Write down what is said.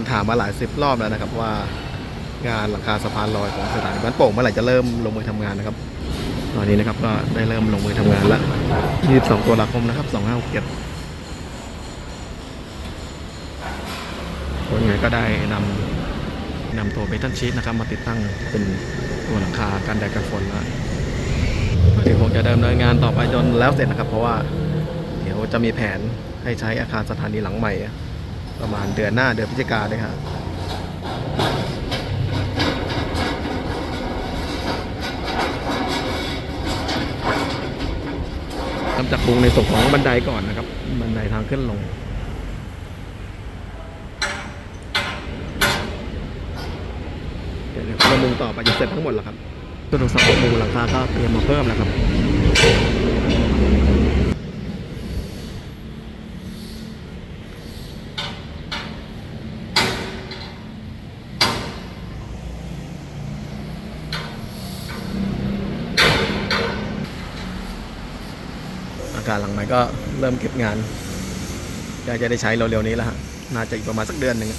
นถามมาหลายสิบรอบแล้วนะครับ ว่างานหลังคาสะพานลอยของสถานีบ้านโป่งเมื่อไหร่จะเริ่มลงมือทำงานนะครับ ตอนนี้นะครับก็ได้เริ่มลงมือทำงานแล้ว22ตุลาคมนะครับ2567คนงานก็ได้นำนำตัวเบทัลชีตนะครับมาติดตั้งเป็นตัวหลังคากันแดดกันฝนแล้วเดี๋ยวคงจะดำเนินงานต่อไปจนแล้วเสร็จนะครับ เพราะว่า เดี๋ยวจะมีแผนให้ใช้อาคารสถานีหลังใหม่ ประมาณเดือนหน้าเดือนพฤศจิกาเลยครับทำจากปรุงในส่วนของบันไดก่อนนะครับ บันไดทางขึ้นลงเดี๋ยวเรามุงต่อไปจะเสร็จทั้งหมดแล้วครับตัวตรงเสามุงหลังคาก็เตรียมมาเพิ่มแล้วครับ อาการหลังใหม่ก็เริ่มเก็บงานอยากจะได้ใช้เร็วๆนี้แล้วฮะน่าจะอีกประมาณสักเดือนหนึ่ง